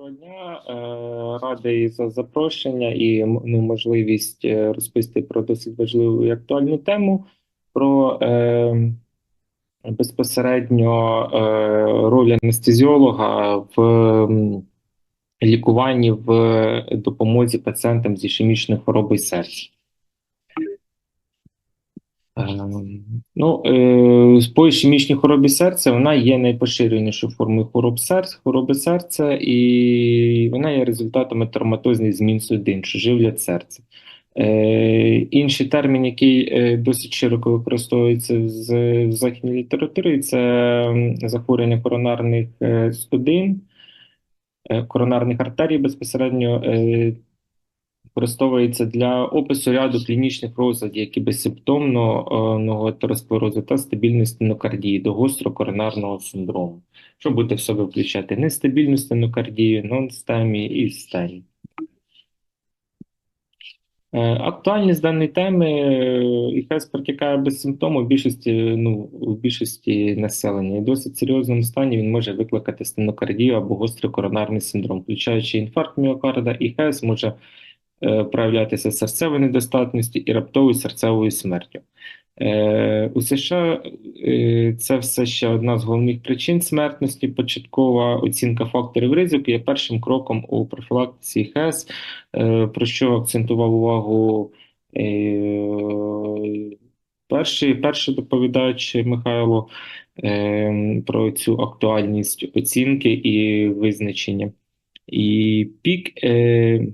Доброго дня, Е, радий за запрошення і ну, можливість е, розповісти про досить важливу і актуальну тему про е, безпосередньо е, роль анестезіолога в лікуванні в допомозі пацієнтам з ішемічною хворобою серця. Ем, Ну, е, по ішемічній хворобі серця вона є найпоширенішою формою хвороб серця, хвороби серця, і вона є результатом травматозних змін судин, що живлять серце. Е, інший термін, який е, досить широко використовується в західній літературі, це захворювання коронарних е, судин, е, коронарних артерій безпосередньо. Е, використовується для опису ряду клінічних розладів, які безсимптомного атеросклерозу та стабільної стенокардії до гострокоронарного синдрому. Що буде в себе включати нестабільну стенокардію, нон-стемі і стемі. Е, Актуальність даної теми е, ІХС протікає без симптому в більшості, ну, у більшості населення. І в досить серйозному стані він може викликати стенокардію або гострий коронарний синдром, включаючи інфаркт міокарда, ІХС може е, проявлятися серцевою недостатністю і раптовою серцевою смертю. Е, У США е, це все ще одна з головних причин смертності. Початкова оцінка факторів ризику є першим кроком у профілактиці е, про що акцентував увагу е, перший, перший доповідач Михайло е, про цю актуальність оцінки і визначення. І пік е,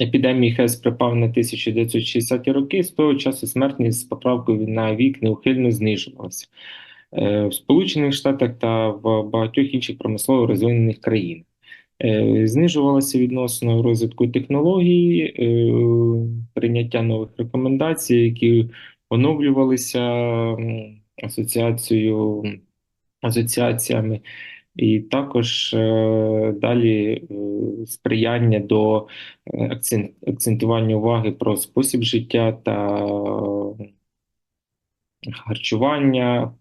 епідемії ХС припав на 1960-ті роки. З того часу смертність з поправкою на вік неухильно знижувалася. Е, В Сполучених Штатах та в багатьох інших промислово розвинених країнах. Е, Знижувалося відносно розвитку технологій, е, прийняття нових рекомендацій, які оновлювалися асоціацією, асоціаціями, і також е, далі е, сприяння до е, акцентування уваги про спосіб життя та харчування,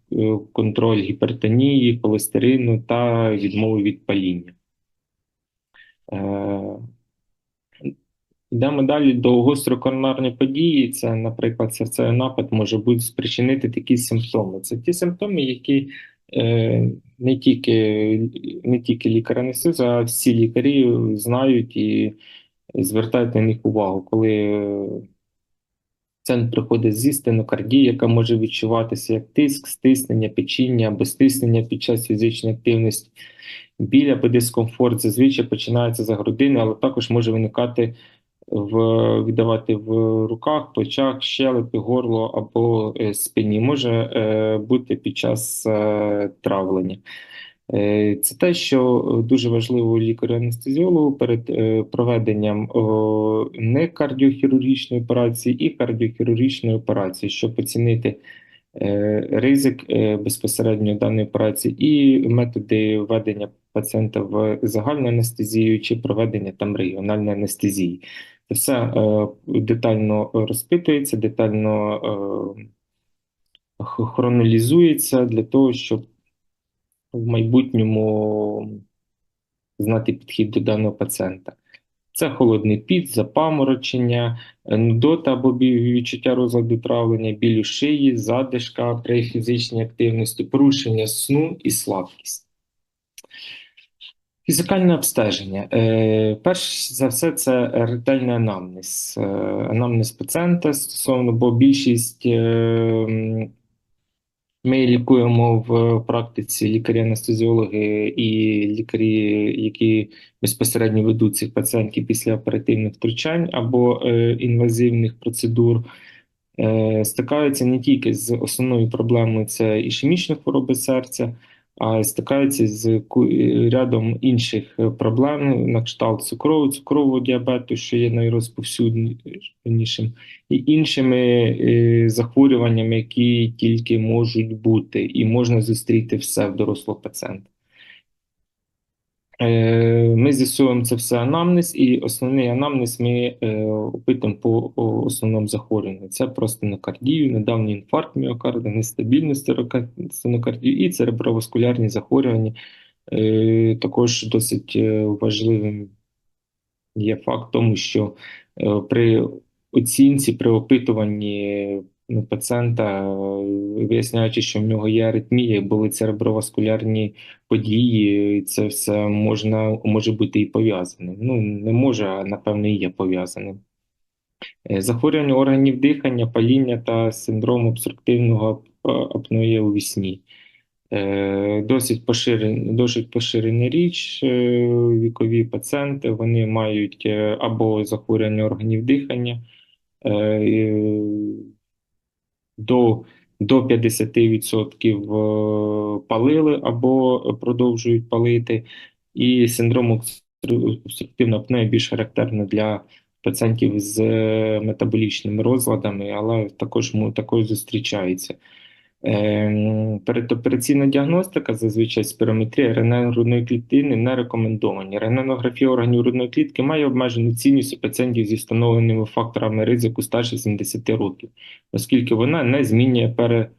контроль гіпертонії, холестерину та відмови від паління. Йдемо далі до гострокоронарної події. Це, наприклад, серцевий напад може бути спричинити такі симптоми. Це ті симптоми, які не тільки, не тільки лікар анестеза, а всі лікарі знають і звертають на них увагу, коли е, пацієнт приходить зі стенокардії, яка може відчуватися як тиск, стиснення, печіння або стиснення під час фізичної активності. Біль або дискомфорт зазвичай починається за грудини, але також може виникати в віддавати в руках, плечах, щелепі, горло або е, спині. Може е, бути під час е, травлення. Це те, що дуже важливо лікарю-анестезіологу перед проведенням не кардіохірургічної операції і кардіохірургічної операції, щоб оцінити ризик безпосередньо даної операції і методи введення пацієнта в загальну анестезію чи проведення там регіональної анестезії. Все е, детально розпитується, детально е, хронолізується для того, щоб в майбутньому знати підхід до даного пацієнта. Це холодний піт, запаморочення, нудота або відчуття розладу травлення, біль у шиї, задишка при фізичній активності, порушення сну і слабкість. Фізикальне обстеження. Е, перш за все, це ретельний анамнез. Е, анамнез пацієнта стосовно, бо більшість е, ми лікуємо в практиці лікарі-анестезіологи і лікарі, які безпосередньо ведуть цих пацієнтів після оперативних втручань або е, інвазивних процедур. Е, стикаються не тільки з основною проблемою це ішемічні хвороби серця, а стикається з е, рядом інших е, проблем, на кшталт цукрового, цукрового діабету, що є найрозповсюднішим, і іншими е, захворюваннями, які тільки можуть бути, і можна зустріти все в дорослого пацієнта. Е, Ми з'ясуємо це все анамнез, і основний анамнез ми е, опитуємо по основному захворюванню. Це про стенокардію, недавній інфаркт міокарда, нестабільну стерока- стенокардію і цереброваскулярні захворювання, Е, Також досить важливим є факт тому, що при оцінці, при опитуванні пацієнта, е, виясняючи, що в нього є аритмія, були цереброваскулярні події, і це все можна може бути і пов'язаним. Ну не може, а напевно і є пов'язаним. Е, Захворювання органів дихання, паління та синдром обструктивного ап- апноє у вісні. Е, Досить поширена, досить поширена річ. Вікові пацієнти вони мають або захворювання органів дихання до, до 50% е, палили або продовжують палити, і синдром обстру- обструктивного апноє більш характерний для пацієнтів з е, метаболічними розладами, але також, також зустрічається. Ем, Передопераційна діагностика, зазвичай спірометрія рентген клітини не рекомендовані. Рентгенографія органів грудної клітки має обмежену цінність у пацієнтів зі встановленими факторами ризику старше 70 років, оскільки вона не змінює пере,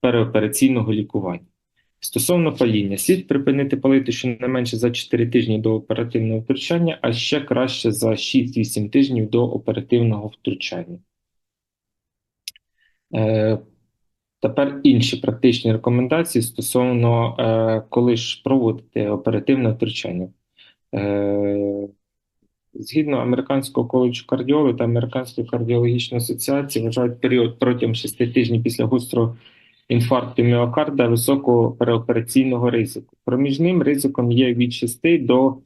переопераційного лікування. Стосовно паління, слід припинити палити щонайменше за 4 тижні до оперативного втручання, а ще краще за 6-8 тижнів до оперативного втручання. Тепер інші практичні рекомендації стосовно е, коли ж проводити оперативне втручання. Е, Згідно Американського коледжу кардіологів та Американської кардіологічної асоціації вважають період протягом 6 тижнів після гострого інфаркту міокарда високого переопераційного ризику. Проміжним ризиком є від 6 до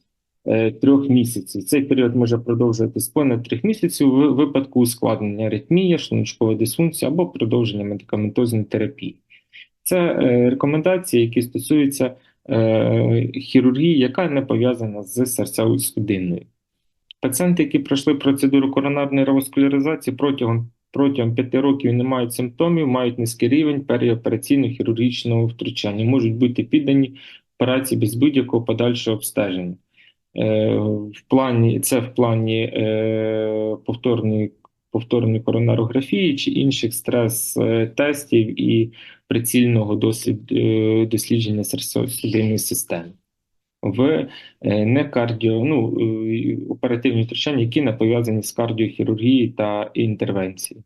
е, 3 місяців. Цей період може продовжуватись понад 3 місяців у випадку ускладнення аритмії, шлуночкової дисфункції або продовження медикаментозної терапії. Це е, рекомендації, які стосуються е, хірургії, яка не пов'язана з серцево-судинною. Пацієнти, які пройшли процедуру коронарної реваскуляризації протягом протягом 5 років не мають симптомів, мають низький рівень переопераційного хірургічного втручання, можуть бути піддані операції без будь-якого подальшого обстеження. Е, в плані, це в плані е, повторної, повторної коронарографії чи інших стрес-тестів і прицільного дослід, е, дослідження серцево-судинної системи в е, не кардіо, ну, оперативні втручання, які не пов'язані з кардіохірургією та інтервенцією.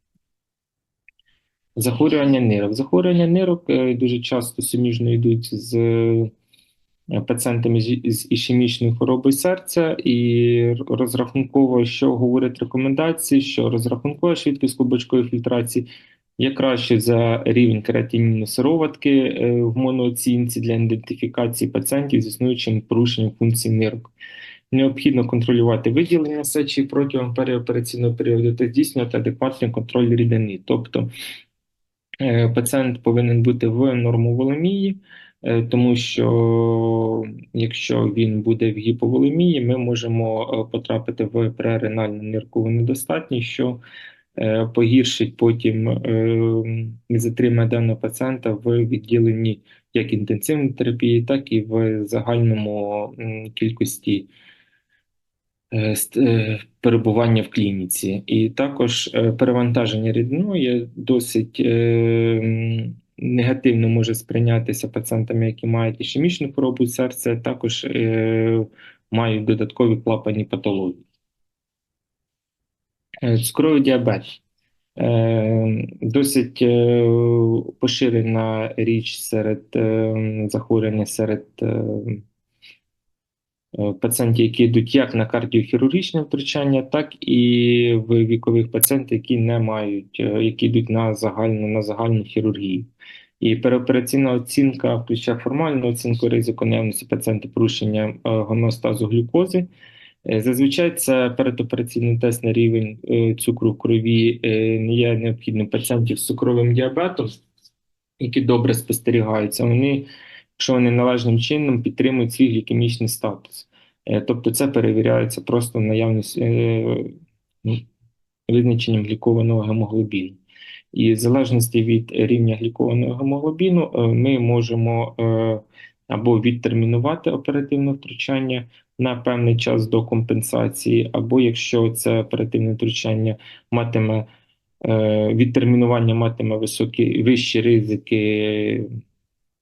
Захворювання нирок. Захворювання нирок дуже часто суміжно йдуть з пацієнтами з ішемічною хворобою серця, і розрахунково, що говорять рекомендації, що розрахункова швидкість клубочкової фільтрації є краще за рівень креатинінної сироватки е, в монооцінці для ідентифікації пацієнтів з існуючим порушенням функцій нирок. Необхідно контролювати виділення сечі протягом переопераційного періоду та здійснювати адекватний контроль рідини. Тобто е, пацієнт повинен бути в нормоволемії, е, тому що якщо він буде в гіповолемії, ми можемо е, потрапити в преренальну ниркову недостатність, що е, погіршить потім е, затримає даного пацієнта в відділенні як інтенсивної терапії, так і в загальному кількості е, ст- е, перебування в клініці. І також е, перевантаження рідиною досить е, м, негативно може сприйнятися пацієнтами, які мають ішемічну хворобу серця, також е, мають додаткові клапані патології. Е, Цукровий діабет. Е, Досить е, поширена річ серед захворювання серед пацієнтів, які йдуть як на кардіохірургічне втручання, так і в вікових пацієнтів, які не мають, е, які йдуть на загальну, на загальну хірургію. І переопераційна оцінка включає формальну оцінку ризику наявності пацієнта порушення е, гомеостазу глюкози. Е, Зазвичай це передопераційний тест на рівень е, цукру в крові е, не є необхідним пацієнтів з цукровим діабетом, які добре спостерігаються. Вони, якщо вони належним чином підтримують свій глікемічний статус. Е, Тобто це перевіряється просто наявність е, ну, визначенням глікованого гемоглобіну. І в залежності від рівня глікованого гемоглобіну е, ми можемо або відтермінувати оперативне втручання на певний час до компенсації, або якщо це оперативне втручання матиме відтермінування матиме високі вищі ризики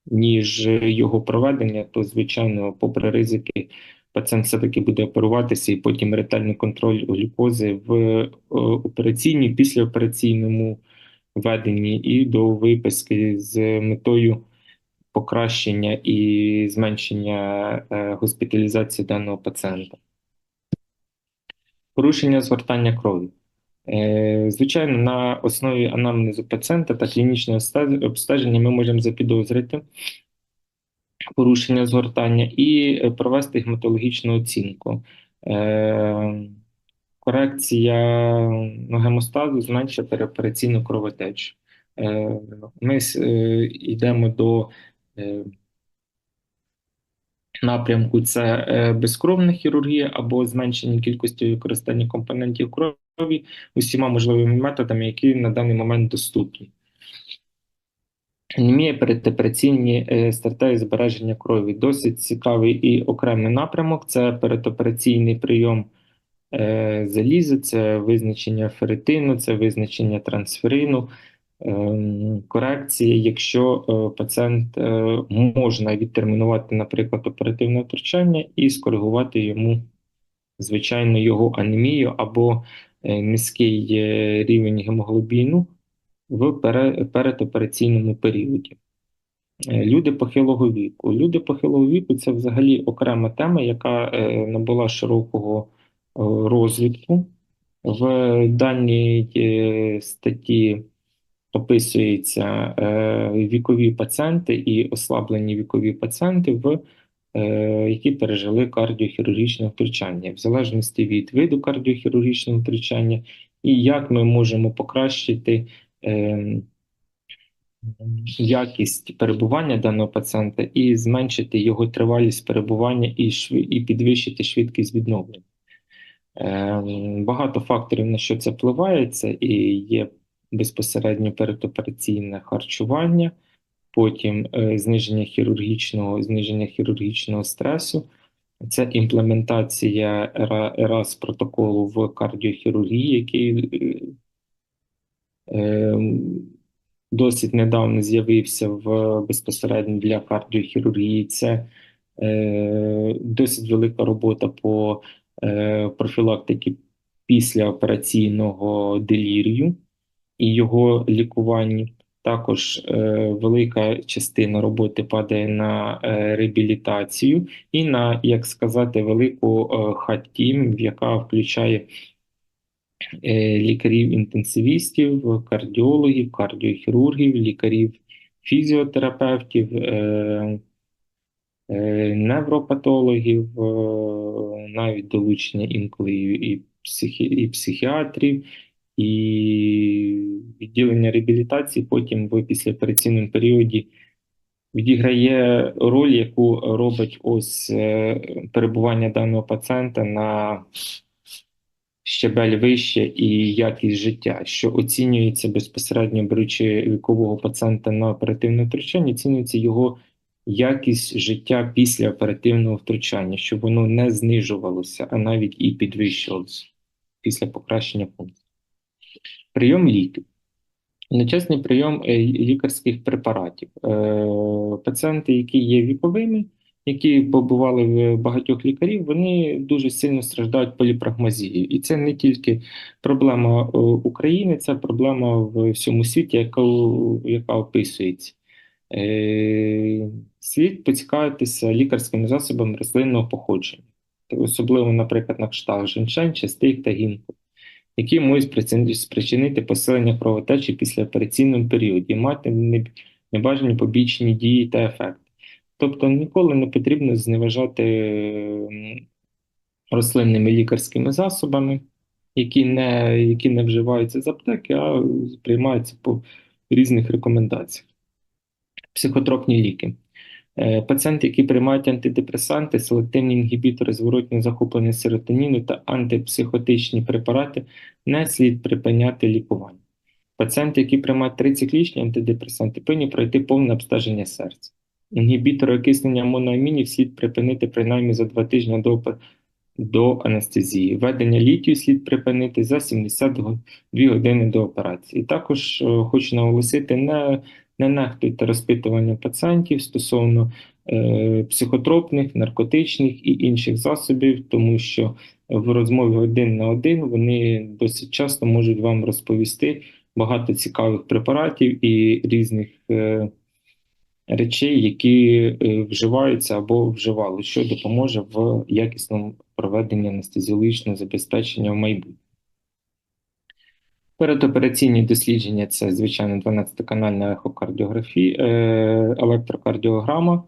ніж його проведення, то, звичайно, попри ризики, пацієнт все-таки буде оперуватися і потім ретельний контроль глюкози в е, операційній, післяопераційному веденні і до виписки з метою покращення і зменшення е, госпіталізації даного пацієнта. Порушення згортання крові. Е, Звичайно, на основі анамнезу пацієнта та клінічного обстеження ми можемо запідозрити порушення згортання і е, провести гематологічну оцінку. Е, Корекція гемостазу зменшує переопераційну кровотечу. Ми йдемо до напрямку це безкровна хірургія або зменшення кількості використання компонентів крові усіма можливими методами, які на даний момент доступні. Анемія передопераційні е, стратегії збереження крові. Досить цікавий і окремий напрямок. Це передопераційний прийом е, заліза, це визначення ферритину, це визначення трансферину, ем, корекції. Якщо е, пацієнт можна відтермінувати, наприклад, оперативне втручання і скоригувати йому, звичайно, його анемію або низький е, рівень гемоглобіну в передопераційному періоді. Е, Люди похилого віку. Люди похилого віку це взагалі окрема тема, яка е, набула широкого е, розвитку. В даній е, статті описуються е, вікові пацієнти і ослаблені вікові пацієнти, в, е, які пережили кардіохірургічне втручання, в залежності від виду кардіохірургічного втручання і як ми можемо покращити е, якість перебування даного пацієнта і зменшити його тривалість перебування і, і підвищити швидкість відновлення. Е, Багато факторів на що це впливає. Це і є безпосередньо передопераційне харчування, потім е, зниження хірургічного, зниження хірургічного стресу. Це імплементація РАС протоколу в кардіохірургії, який е, е, досить недавно з'явився в безпосередньо для кардіохірургії. Це е, досить велика робота по профілактиці післяопераційного делірію і його лікуванні. Також е, велика частина роботи падає на е, реабілітацію і на, як сказати, велику е, хат-тім, яка включає лікарів-інтенсивістів, кардіологів, кардіохірургів, лікарів-фізіотерапевтів, невропатологів, навіть долучення інколи і психіатрів, і відділення реабілітації потім в післяопераційному періоді відіграє роль, яку робить ось е, перебування даного пацієнта на щебель вище і якість життя, що оцінюється безпосередньо беручи вікового пацієнта на оперативне втручання, оцінюється його якість життя після оперативного втручання, щоб воно не знижувалося, а навіть і підвищувалося після покращення функцій. Прийом ліків. Одночасний прийом е, лікарських препаратів. Е, Пацієнти, які є віковими, які побували в багатьох лікарів, вони дуже сильно страждають поліпрагмазією. І це не тільки проблема е, України, це проблема в всьому світі, яка, яка описується. Слід поцікавитися лікарськими засобами рослинного походження, особливо, наприклад, на кшталт женьшень, частик та гінку, які можуть спричинити посилення кровотечі після операційному періоді, і мати небажані побічні дії та ефекти. Тобто ніколи не потрібно зневажати рослинними лікарськими засобами, які не, які не вживаються з аптеки, а приймаються по різних рекомендаціях. Психотропні ліки. Е, Пацієнти, які приймають антидепресанти, селективні інгібітори зворотнього захоплення серотоніну та антипсихотичні препарати, не слід припиняти лікування. Пацієнти, які приймають трициклічні антидепресанти, повинні пройти повне обстеження серця. Інгібітори окиснення моноамінів слід припинити принаймні за 2 тижні до, до анестезії. Введення літію слід припинити за 72 години до операції. Також е, хочу наголосити, не Не нехтуйте розпитуванням пацієнтів стосовно е, психотропних, наркотичних і інших засобів, тому що в розмові один на один вони досить часто можуть вам розповісти багато цікавих препаратів і різних е, речей, які е, вживаються або вживали, що допоможе в якісному проведенні анестезіологічного забезпечення в майбутньому. Передопераційні дослідження це, звичайно, 12-канальна ехокардіографія, е, електрокардіограма.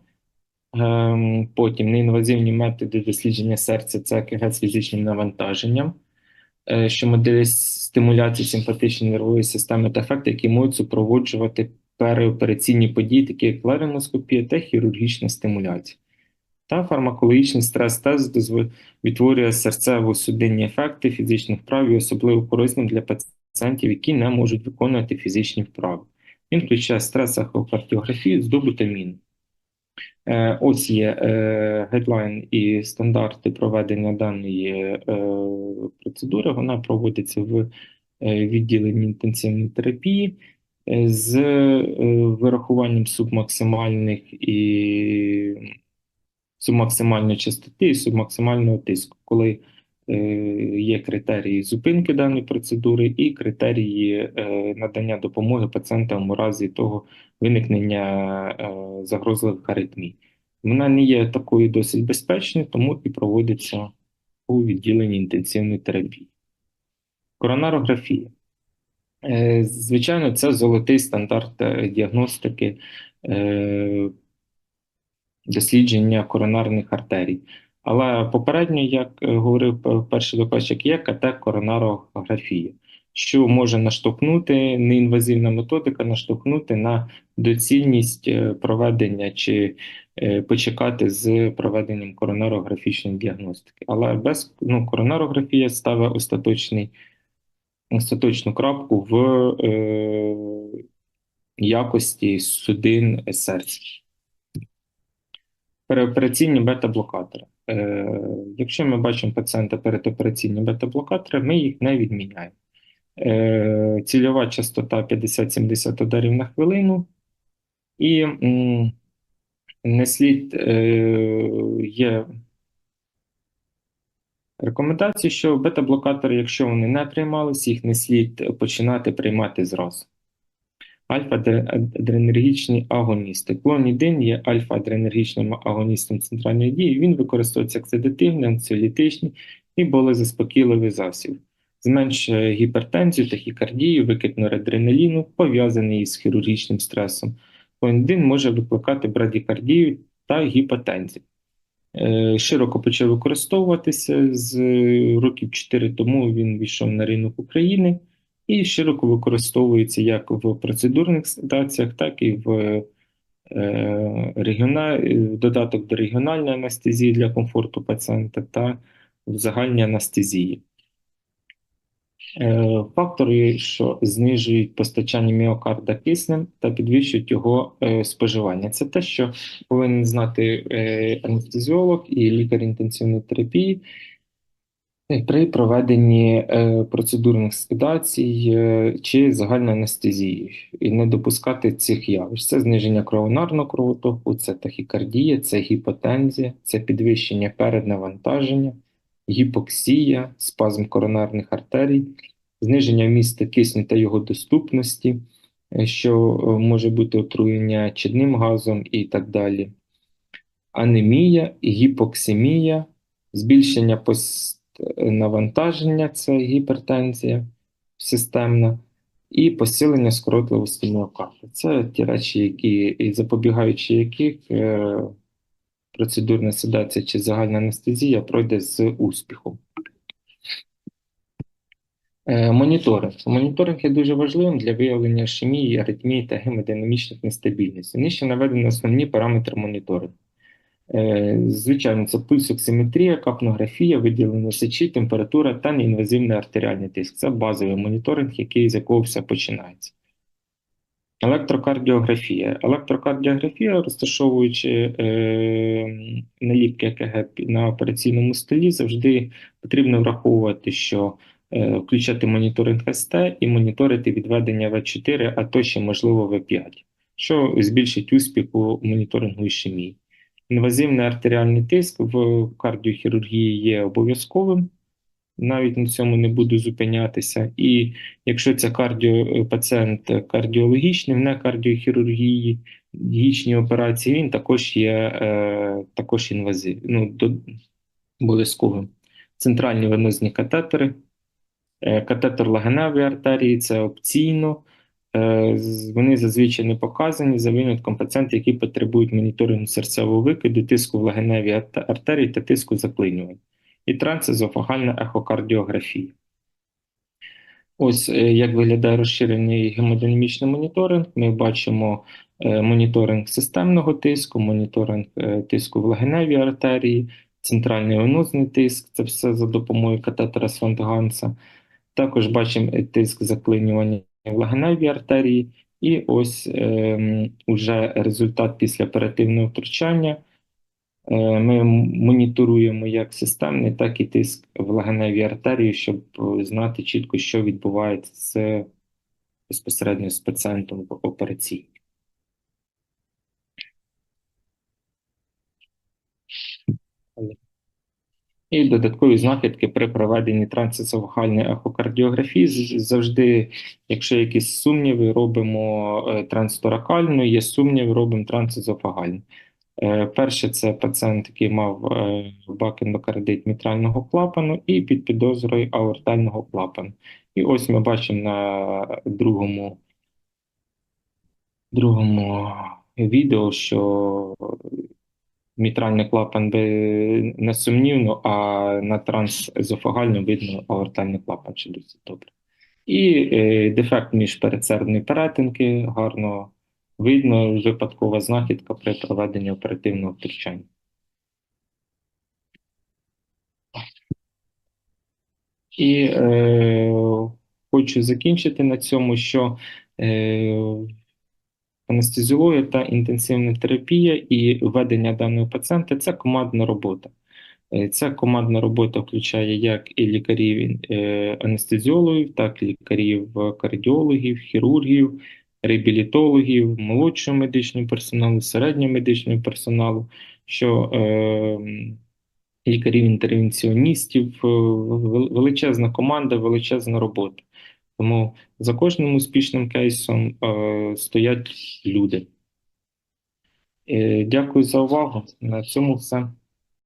Ем, Потім неінвазивні методи дослідження серця це ЕКГ з фізичним навантаженням, е, що моделі стимуляції симпатичної нервової системи та ефекти, які можуть супроводжувати переопераційні події, такі як ларингоскопія та хірургічна стимуляція. Та фармакологічний стрес-тест відтворює серцево-судинні ефекти фізичних вправ і особливо корисним для пацієнтів, які не можуть виконувати фізичні вправи. Він включає стрес-ехокардіографію з добутаміну. Е, Ось є е, гайдлайн і стандарти проведення даної е, процедури. Вона проводиться в відділенні інтенсивної терапії з вирахуванням субмаксимальних і субмаксимальної частоти і субмаксимального тиску, коли є критерії зупинки даної процедури і критерії е, надання допомоги пацієнтам у разі того виникнення е, загрозливих аритмій. Вона не є такою досить безпечною, тому і проводиться у відділенні інтенсивної терапії. Коронарографія. Е, Звичайно, це золотий стандарт е, діагностики е, дослідження коронарних артерій. Але попередньо, як е, говорив перший докладчик, є КТ-коронарографія, що може наштовхнути, неінвазивна методика наштовхнути на доцільність е, проведення чи е, почекати з проведенням коронарографічної діагностики. Але без ну, коронарографія ставить остаточний, остаточну крапку в е, якості судин серця. Переопераційні бета-блокатори. Е, якщо ми бачимо пацієнта передопераційні бета-блокатори, ми їх не відміняємо. Е, цільова частота 50-70 ударів на хвилину, і м, не слід е, є рекомендації, що бета-блокатори, якщо вони не приймалися, їх не слід починати приймати зразу. Альфа-адренергічні агоністи. Клонідин є альфа-адренергічним агоністом центральної дії. Він використовується як седативний, анксіолітичний і болезаспокійливий засіб. Зменшує гіпертензію, тахікардію, викид норадреналіну, пов'язаний із хірургічним стресом. Клонідин може викликати брадікардію та гіпотензію. Е, Широко почав використовуватися з років 4 тому. Він війшов на ринок України і широко використовується як в процедурних ситуаціях, так і в е, регіона... додаток до регіональної анестезії для комфорту пацієнта та в загальній анестезії. Е, Фактори, що знижують постачання міокарда киснем та підвищують його е, споживання. Це те, що повинен знати анестезіолог і лікар інтенсивної терапії при проведенні е, процедурних седацій е, чи загальної анестезії і не допускати цих явищ. Це зниження коронарного кровотоку, це тахікардія, це гіпотензія, це підвищення переднавантаження, гіпоксія, спазм коронарних артерій, зниження вмісту кисню та його доступності, е, що е, може бути отруєння чадним газом і так далі. Анемія, гіпоксемія, збільшення постнавантаження, це гіпертензія системна, і посилення скоротливості міокарда. Це ті речі, які запобігаючи яких е, процедурна седація чи загальна анестезія пройде з успіхом. Е, Моніторинг. Моніторинг є дуже важливим для виявлення ішемії, аритмії та гемодинамічних нестабільностей. Нижче наведені основні параметри моніторингу. Е, Звичайно, це пульсоксиметрія, капнографія, виділення сечі, температура та неінвазивний артеріальний тиск. Це базовий моніторинг, який з якого все починається. Електрокардіографія. Електрокардіографія, розташовуючи е, наліпки ЕКГ на операційному столі, завжди потрібно враховувати, що е, включати моніторинг СТ і моніторити відведення В4, а то ще можливо В5. що збільшить успіх у моніторингу ішемії. Інвазивний артеріальний тиск в кардіохірургії є обов'язковим, навіть на цьому не буду зупинятися. І якщо це кардіо, пацієнт кардіологічний, в некардіохірургії, гічні операції, він також є е, також інвазив, ну, обов'язковим. Центральні венозні катетери, е, катетер лагеневої артерії це опційно. Е, Вони зазвичай не показані за винятком пацієнтів, які потребують моніторингу серцевого викиду, тиску в лагеневій арте- артерії та тиску заклинювань. І трансезофагальна ехокардіографія. Ось е, як виглядає розширений гемодинамічний моніторинг. Ми бачимо е, моніторинг системного тиску, моніторинг тиску в лагеневій артерії, центральний венозний тиск це все за допомогою катетера Свантганса. Також бачимо тиск заклинювання в лагеневій артерії, і ось е, уже результат після оперативного втручання. Е, Ми моніторуємо як системний, так і тиск в легеневій артерії, щоб знати чітко, що відбувається з безпосередньо з пацієнтом в операційній. І додаткові знахідки при проведенні трансесофагальної ехокардіографії. Завжди, якщо якісь сумніви, робимо е, трансторакальну, є сумніви, робимо трансезофагальну. Е, Перше, це пацієнт, який мав е, бакендокардит мітрального клапану і під підозрою аортального клапану. І ось ми бачимо на другому, другому відео, що мітральний клапан би несумнівно, а на трансезофагально видно аортальний клапан, що досить добре. І е, дефект міжпередсердної перетинки гарно видно, випадкова знахідка при проведенні оперативного втручання. І е, хочу закінчити на цьому, що е, анестезіологія та інтенсивна терапія і ведення даного пацієнта це командна робота. Е, Ця командна робота включає як і лікарів е, анестезіологів, так і лікарів кардіологів, хірургів, реабілітологів, молодшого медичного персоналу, середнього медичного персоналу, що е, лікарів-інтервенціоністів, е, величезна команда, величезна робота. Тому за кожним успішним кейсом е, стоять люди. Е, Дякую за увагу. На цьому все.